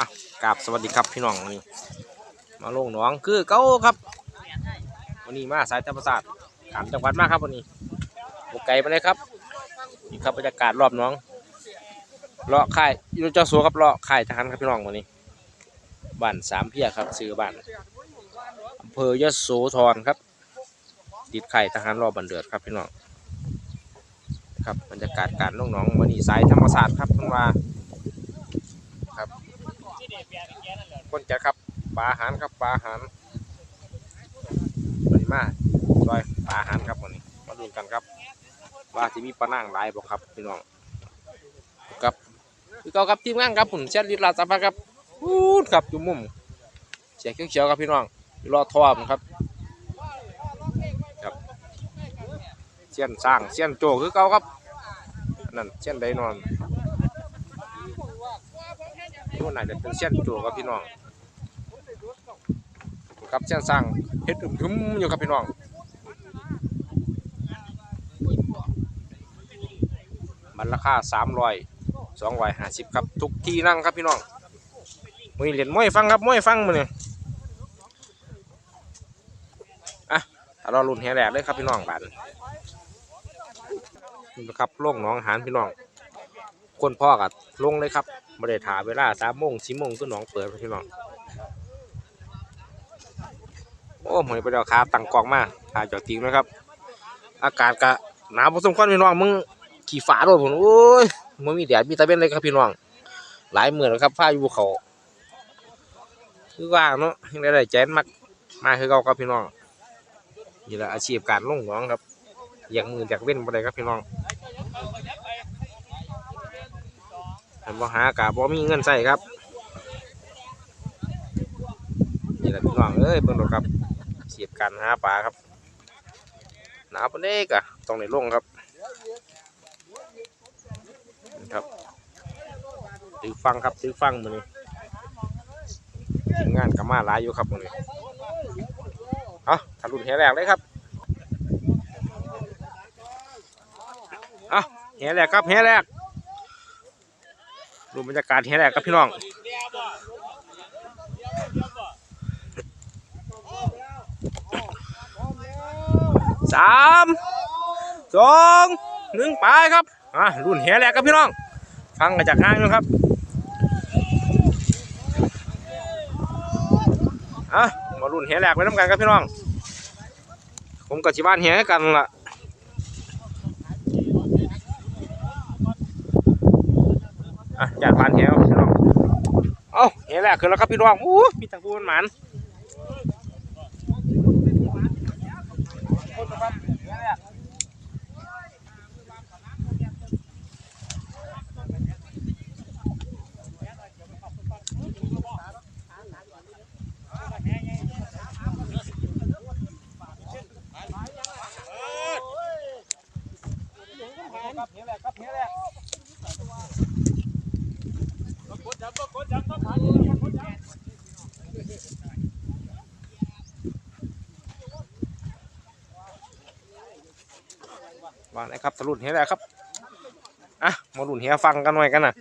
อะกราบสวัสดีครับพี่น้องวันนี้มาลงหนองคือเก้าครับ วันนี้มาสายธรรมศาสตร์ขามจังหวัดมากครับวันนี้บกไก่ไปเลยครับนี่ครับบรรยากาศรอบน้องเลาะค่ายยูเจ้าสัวครับเลาะค่ายทหารครับพี่น้องวันนี้บ้านสามเพียครับซื้อบ้านอำเภอยโสธรครับ ติดไข่ทหารรอบบันเดือดครับพี่น้องครับบรรยากาศการลงหนองวันนี้สายธรรมศาสตร์ครับเพิ่นว่า คนจะครับปลาหารครับปลาหันนี้มาซอยปลาหารครับวันนี้มาดูกันครับว่าที่มีปลานั่งหลายบ่ครับพี่น้องครับคือเก่าครับทีมงานครับผมเชียนลิลาสัมภาครับพูดครับอยู่มุมเสียเขียวๆครับพี่น้องรอทอมครับครับเชียนสร้างเชียนโจคือเก่าครับนนั่นเชียนไดนอน นี่มันอาจะเป็นเส้นจูครับพี่น้องครับเส้นสร้างเฮ็ดอึมๆอยู่ครับพี่น้องมันราคาสามร้อยสองร้อยห้าสิบครับทุกที่นั่งครับพี่น้องมือเหรียญมวยฟังครับมวยฟังมือนี่อะถ้าเราลุ้นแห่แรกเลยครับพี่น้องบานนี่นะครับโล่งน้องหานพี่น้องคนพ่อกับลงเลยครับ ไม่ได้ถาเวลาสามโมงสี่โมงก็น้องเปิดพี่น้องโอ้หมวยไปเดียวขาตั้งกองมาถ่ายจอดติงนะครับ อากาศกะหนาวพอสมควรพี่น้องมึงขี่ฝาโดนผมโอ้ยมันมีแดดมีตะเวนเลยครับพี่น้องหลายหมื่นแล้วครับผ้าอยู่เขาคือว่างเนาะยังได้ได้แจนมักมาคือเก่าครับพี่น้องนี่แหละอาชีพการลงน้องครับอยากมืออยากเว้นไปเลยครับพี่น้อง ผมบ่หากะบ่มีเงินใส่ครับนี่แหละพี่น้องเอ้ยเพิ่นดอกครับเสียบการหาปลาครับหนาวปนนี้กะต้องได้ลงครับนะครับตื้อฟังครับตื้อฟังมื้อนี้งานก็มาหลายอยู่ครับมื้อนี้เอาถ้ารุ่นแหแรกเลยครับเอาแหแรกครับแหแรก ดูบรรยากาศแห่แหลกครับพี่น้องสามสองหนึ่งไปครับอะรุ่นแห่แหลกครับพี่น้อง ฟังมาจากห้างนะครับอะมารุ่นแห่แหลกไปน้ำกันครับพี่น้อง ผมกับชิบ้านแหกันล่ะ อะจากบานแถวพี่น้อง เอ้าเห็นแล้วคือแล้วครับพี่น้องอู้มีตะกูมันหมันครับเห็นแล้วครับเห็นแล้ว ว่างนะครับสรุเฮียแหละครับ อะมาลุนเฮียฟังกันหน่อยกันนะ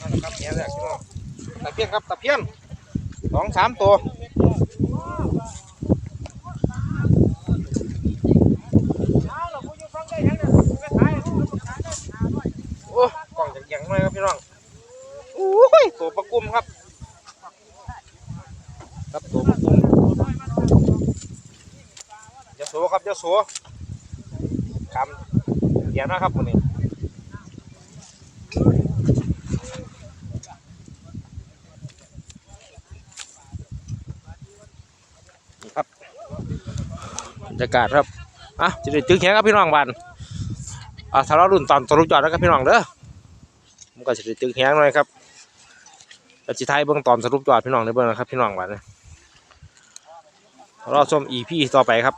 นั่นแหละครับเฮียแหละพี่น้องตะเพียนครับตะเพียนสองสามตัวโอ้กล่องจะยังหน่อยครับพี่น้องโอ้ยตัวประกุมครับ ครับตัวประกุมยาโสครับยาโสคำเดียวนะครับวันนี้ นี่ครั บรรยากาศครับอะจะได้จึงแหงครับพี่น้องบ้านอะถ้าเรารุ่นตอนสรุปจอดแล้วครับพี่น้องเด้อผมก็จะได้จึงแหงหน่อยครับแต่จิไทยเบื้องตอนสรุปจอดพี่น้องในเบื้องนะครับพี่น้องบ้านเราชม EP ต่อไปครับ